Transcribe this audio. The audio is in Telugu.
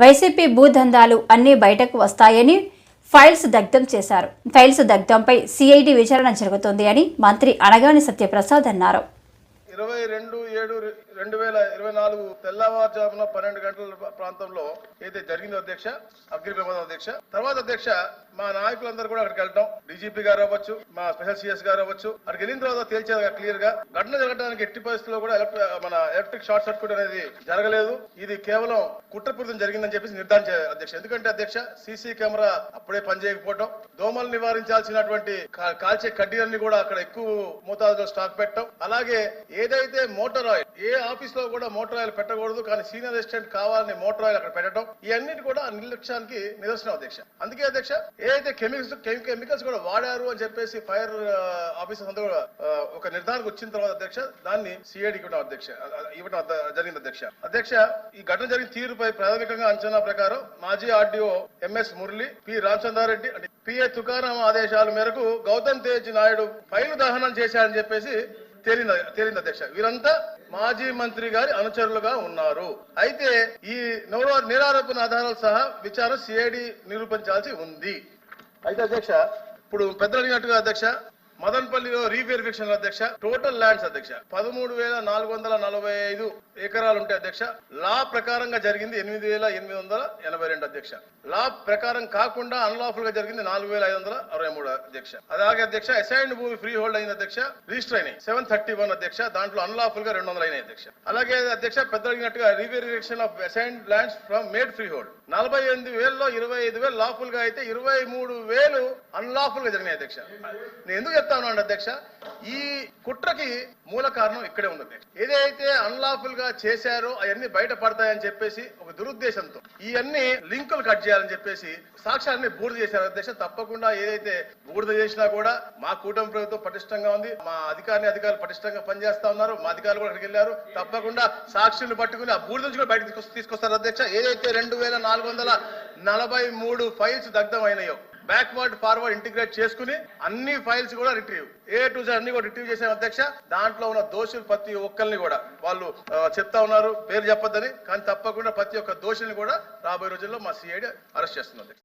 వైసీపీ భూదందాలు అన్నీ బయటకు వస్తాయని ఫైల్స్ దగ్ధం చేశారు. ఫైల్స్ దగ్ధంపై సిఐడి విచారణ జరుగుతోంది అని మంత్రి అనగాని సత్యప్రసాద్ అన్నారు. ఇరవై రెండు ఏడు రెండు వేల ఇరవై నాలుగు తెల్లవారుజామున పన్నెండు గంటల ప్రాంతంలో ఏదైతే జరిగిందో అధ్యక్ష అగ్ని ప్రమాదం అధ్యక్ష తర్వాత అధ్యక్ష మా నాయకులందరూ కూడా అక్కడికి వెళ్ళటం. డీజీపీ గారు అవ్వచ్చు మా స్పెషల్ సిఎస్ గారు అవ్వచ్చు అక్కడికి వెళ్ళిన తర్వాత తేల్చేది క్లియర్గా ఘటన జరగడానికి ఎట్టి పరిస్థితుల్లో కూడా ఎలక్ట్రిక్ మన ఎలక్ట్రిక్ షార్ట్ సర్క్యూట్ అనేది జరగలేదు. ఇది కేవలం కుట్రపూరితం జరిగిందని చెప్పేసి నిర్ధారణ అధ్యక్ష. ఎందుకంటే అధ్యక్ష సీసీ కెమెరా అప్పుడే పనిచేయకపోవడం దోమలు నివారించాల్సినటువంటి కాల్చే కడ్డీలన్నీ కూడా అక్కడ ఎక్కువ మోతాదులో స్టాక్ పెట్టడం అలాగే ఏదైతే మోటార్ ఆయిల్ ఏ ఆఫీస్లో కూడా మోటార్ ఆయిల్ పెట్టకూడదు కానీ సీనియర్ అసిస్టెంట్ కావాలని మోటార్ ఆయిల్ అక్కడ పెట్టడం ఇవన్నిటి కూడా నిర్లక్ష్యానికి నిదర్శనం అధ్యక్ష. అందుకే అధ్యక్ష ఏదైతే కెమికల్స్ కెమికల్స్ కూడా వాడారు అని చెప్పేసి ఫైర్ ఆఫీసర్స్ అంతా కూడా ఒక నిర్ధారణకు వచ్చిన తర్వాత అధ్యక్ష దాన్ని సిఐడికి ఇవ్వడం అధ్యక్ష ఇవ్వడం జరిగింది అధ్యక్ష. అధ్యక్ష ఈ ఘటన జరిగిన తీరుపై ప్రాథమికంగా అంచనా ప్రకారం మాజీ RDO MS Murali P. Ramachandrareddy అంటే పిఏ తుకారాం ఆదేశాల మేరకు గౌతమ్ తేజ్ నాయుడు ఫైల్ దహనం చేశారని చెప్పేసి తేలింది తేలింది అధ్యక్ష. వీరంతా మాజీ మంత్రి గారి అనుచరులుగా ఉన్నారు. అయితే ఈ నోర- నిరారోపణ ఆధారాలు సహా విచారణ సిఐడి నిరూపించాల్సి ఉంది. అయితే అధ్యక్ష ఇప్పుడు పెద్దలు అడిగినట్టుగా అధ్యక్ష మదన్పల్లిలో రీవెరిఫికేషన్ అధ్యక్ష టోటల్ ల్యాండ్స్ అధ్యక్ష. పదమూడు వేల నాలుగు వందల నలభై ఐదు ఎకరాలు ఉంటాయి అధ్యక్ష. లా ప్రకారంగా జరిగింది ఎనిమిది వేల ఎనిమిది వందల ఎనభై రెండు అధ్యక్ష. లా ప్రకారం కాకుండా అన్లాఫుల్గా జరిగింది నాలుగు వేల ఐదు వందల అరవై మూడు అధ్యక్ష. అలాగే అధ్యక్ష అసైన్డ్ భూమి ఫ్రీ హోల్డ్ అయిన అధ్యక్ష రిజిస్టర్ అయినాయి. సెవెన్ థర్టీ వన్ అధ్యక్ష దాంట్లో అన్లాఫుల్గా రెండు వందల అయినాయి అధ్యక్ష. అలాగే అధ్యక్ష పెద్ద అడిగినట్టుగా reverification of assigned lands from made freehold నలభై ఎనిమిది వేలలో ఇరవై ఐదు వేలు లాఫుల్గా అయితే ఇరవై మూడు వేలు అన్లాఫుల్గా జరిగినాయి అధ్యక్ష. నేను ఎందుకు చెప్తా ఉన్నాను అధ్యక్ష ఈ కుట్రకి మూల కారణం ఇక్కడే ఉంది అధ్యక్ష. ఏదైతే అన్లాఫుల్గా చేశారో అవన్నీ బయట పడతాయని చెప్పేసి ఒక దురుద్దేశంతో ఇవన్నీ లింకులు కట్ చేయాలని చెప్పేసి సాక్ష్యాన్ని బూడిద చేశారు అధ్యక్ష. తప్పకుండా ఏదైతే బూడిద చేసినా కూడా మా కూటమి ప్రభుత్వం పటిష్టంగా ఉంది మా అధికారిని అధికారులు పటిష్టంగా పనిచేస్తా ఉన్నారు మా అధికారులు కూడా అక్కడికి వెళ్ళారు. తప్పకుండా సాక్షులు పట్టుకుని ఆ బూడిద నుంచి కూడా బయటకు తీసుకొస్తారు అధ్యక్ష. ఏదైతే రెండు వేల నాలుగు వందల నలభై మూడు ఫైల్స్ దగ్ధమైనయో బ్యాక్వర్డ్ ఫార్వర్డ్ ఇంటిగ్రేట్ చేసుకుని అన్ని ఫైల్స్ కూడా రిట్రీవ్ ఏ టు జెడ్ అన్ని కూడా రిట్రీవ్ చేసే అధ్యక్ష. దాంట్లో ఉన్న దోషులు ప్రతి ఒక్కరిని కూడా వాళ్ళు చెప్తా ఉన్నారు. పేరు చెప్పొద్దని కానీ తప్పకుండా ప్రతి ఒక్క దోషుల్ని కూడా రాబోయే రోజుల్లో మా సిఐడి అరెస్ట్ చేస్తుంది